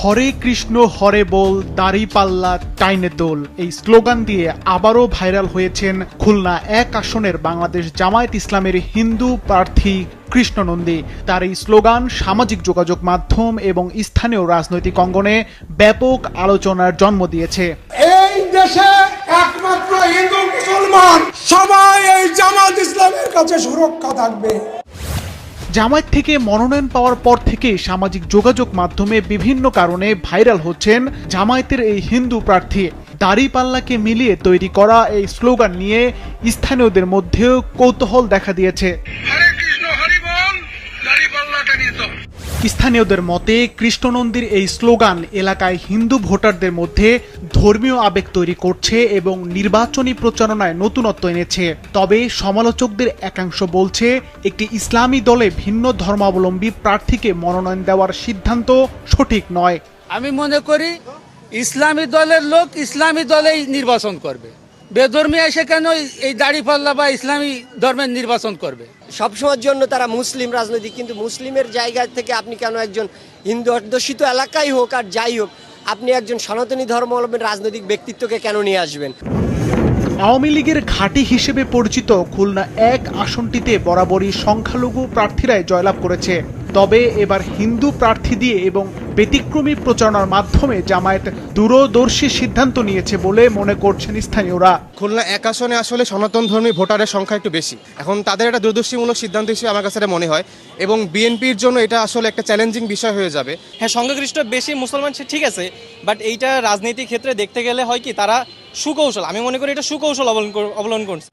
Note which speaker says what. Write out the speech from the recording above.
Speaker 1: হরে কৃষ্ণ হরে বল দাড়ি পাল্লা টাইনে দোল। এই স্লোগান দিয়ে আবারও ভাইরাল হয়েছেন খুলনা এক আসনের বাংলাদেশ জামায়াত ইসলামের হিন্দু প্রার্থী কৃষ্ণ নন্দী তার এই স্লোগান সামাজিক যোগাযোগ মাধ্যম এবং স্থানীয় রাজনৈতিক অঙ্গনে ব্যাপক আলোচনার জন্ম দিয়েছে।
Speaker 2: এই দেশে একমাত্র হিন্দু মুসলমান সবাই এই জামাত ইসলামের কাছে সুরক্ষা থাকবে।
Speaker 1: জামায়াত থেকে মনোনয়ন পাওয়ার পর থেকে সামাজিক যোগাযোগ মাধ্যমে বিভিন্ন কারণে ভাইরাল হচ্ছেন জামায়াতের এই হিন্দু প্রার্থী। দাড়িপাল্লাকে মিলিয়ে তৈরি করা এই স্লোগান নিয়ে স্থানীয়দের মধ্যেও কৌতূহল দেখা দিয়েছে
Speaker 3: হরে কৃষ্ণ হরি বল দাড়ি পাল্লাটা নিয়ে তো
Speaker 1: স্থানীয়দের মতে, কৃষ্ণনন্দীর এই স্লোগান এলাকায় হিন্দু ভোটারদের মধ্যে ধর্মীয় আবেগ তৈরি করছে এবং নির্বাচনী প্রচারণায় নতুনত্ব এনেছে। তবে সমালোচকদের একাংশ বলছে, একটি ইসলামী দলে ভিন্ন ধর্মাবলম্বী প্রার্থীকে মনোনয়ন দেওয়ার সিদ্ধান্ত সঠিক নয়।
Speaker 4: আমি মনে করি, ইসলামী দলের লোক ইসলামী দলেই নির্বাচন করবে। বেধর্মী এসে কেন এই দাড়িপাল্লা বা ইসলামী ধর্মের নির্বাচন করবে?
Speaker 5: সবসময়ের জন্য তারা মুসলিম রাজনৈতিক কিন্তু মুসলিমের জায়গা থেকে আপনি কেন একজন হিন্দু অধ্যুষিত এলাকাই হোক আর যাই হোক আপনি একজন সনাতনী ধর্মাবলম্বীর রাজনৈতিক ব্যক্তিত্বকে কেন নিয়ে আসবেন?
Speaker 1: আওয়ামী লীগের ঘাঁটি হিসেবে পরিচিত খুলনা এক আসনটিতে বরাবরই সংখ্যালঘু প্রার্থীরাই জয়লাভ করেছে। তবে এবার হিন্দু প্রার্থী দিয়ে এবং ব্যতিক্রমী প্রচারণার মাধ্যমে জামায়াত দূরদর্শী সিদ্ধান্ত নিয়েছে বলে মনে করছেন স্থানীয়রা।
Speaker 6: খুলনা এক আসনে আসলে সনাতন ধর্মী ভোটারের সংখ্যা একটু বেশি। এখন তাদের একটা দূরদর্শীমূলক সিদ্ধান্ত হিসেবে আমার কাছে মনে হয়। এবং বিএনপির জন্য এটা আসলে একটা চ্যালেঞ্জিং বিষয় হয়ে যাবে।
Speaker 7: হ্যাঁ সংখ্যাগরিষ্ঠ বেশি মুসলমান সে ঠিক আছে। বাট এইটা রাজনীতির ক্ষেত্রে দেখতে গেলে হয় কি তারা সুকৌশল আমি মনে করি এটা সুকৌশল অবলম্বন অবলম্বন করছে।